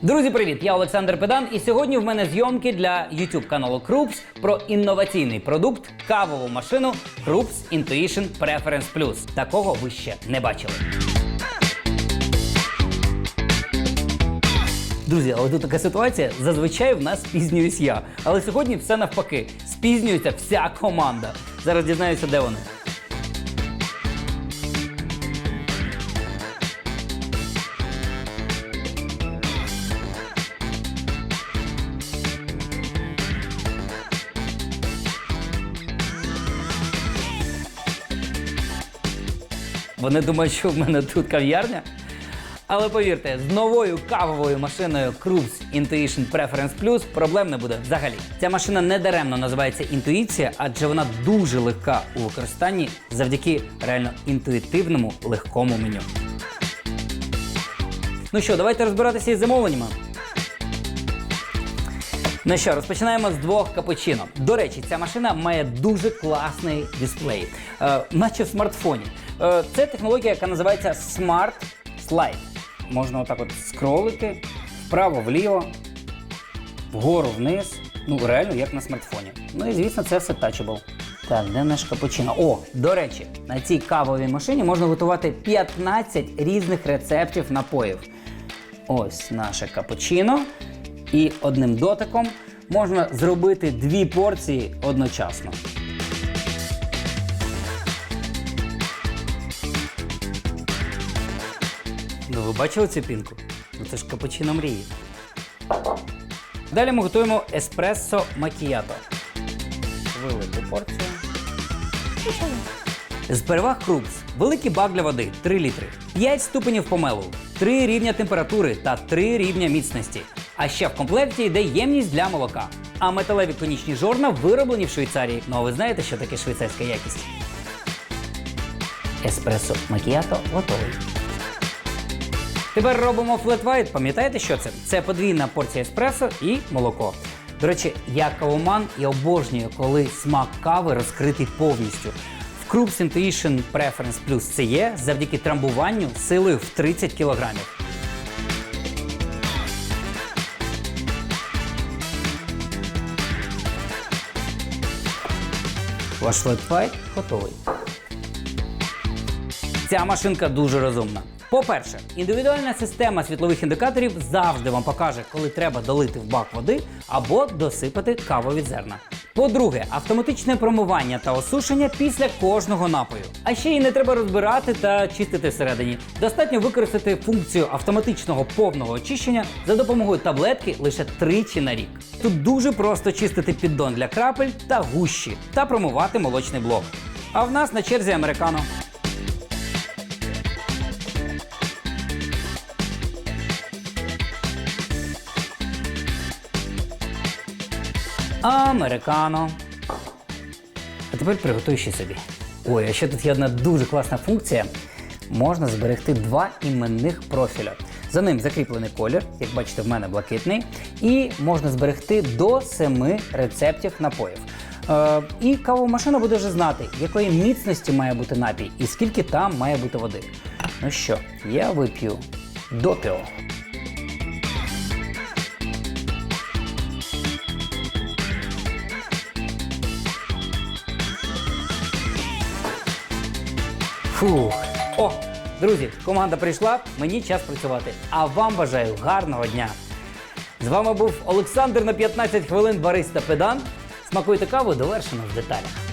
Друзі, привіт! Я Олександр Педан, і сьогодні в мене зйомки для YouTube каналу Крупс про інноваційний продукт кавову машину Крупс Intuition Preference Plus. Такого ви ще не бачили. Друзі, але тут така ситуація. Зазвичай в нас спізнююсь я. Але сьогодні все навпаки. Спізнюється вся команда. Зараз дізнаюся, де вони. Вони думають, що в мене тут кав'ярня. Але повірте, з новою кавовою машиною Cruise Intuition Preference Plus проблем не буде взагалі. Ця машина не даремно називається інтуїція, адже вона дуже легка у використанні завдяки реально інтуїтивному легкому меню. Ну що, давайте розбиратися із замовленнями. Ну що, розпочинаємо з двох капучино. До речі, ця машина має дуже класний дисплей, е, наче в смартфоні. Е, це технологія, яка називається Smart Slide. Можна отак от скролити вправо-вліво, вгору вниз. Ну, реально, як на смартфоні. Ну і звісно, це все тачабл. Так, де наш капучино? О, до речі, на цій кавовій машині можна готувати 15 різних рецептів напоїв. Ось наше капучино. І одним дотиком можна зробити дві порції одночасно. Ну, ви бачили цю пінку? Ну це ж капучино мрії. Далі ми готуємо еспресо макіято. Велику порцію. З переваг Крупс великий бак для води 3 літри, 5 ступенів помелу, 3 рівня температури та 3 рівня міцності. А ще в комплекті йде ємність для молока. А металеві конічні жорна вироблені в Швейцарії. Ну а ви знаєте, що таке швейцарська якість? Еспресо макіато готовий. Тепер робимо флет вайт. Пам'ятаєте, що це? Це подвійна порція еспресо і молоко. До речі, я кавоман і обожнюю, коли смак кави розкритий повністю. В Крупс Intuition Preference Plus це є завдяки трамбуванню силою в 30 кілограмів. Ваш флетфайт готовий. Ця машинка дуже розумна. По-перше, індивідуальна система світлових індикаторів завжди вам покаже, коли треба долити в бак води або досипати кавові зерна. По-друге, автоматичне промивання та осушення після кожного напою. А ще й не треба розбирати та чистити всередині. Достатньо використати функцію автоматичного повного очищення за допомогою таблетки лише тричі на рік. Тут дуже просто чистити піддон для крапель та гущі та промивати молочний блок. А в нас на черзі американо. Американо. А тепер приготуй ще собі. Ой, а ще тут є одна дуже класна функція. Можна зберегти два іменних профіля. За ним закріплений колір, як бачите, в мене блакитний, і можна зберегти до семи рецептів напоїв. Е, і кавомашина буде вже знати, якої міцності має бути напій і скільки там має бути води. Ну що, я вип'ю допіо. Фух. О, друзі, команда прийшла, мені час працювати. А вам бажаю гарного дня. З вами був Олександр на 15 хвилин Бариста Педан. Смакуйте каву довершено в деталях.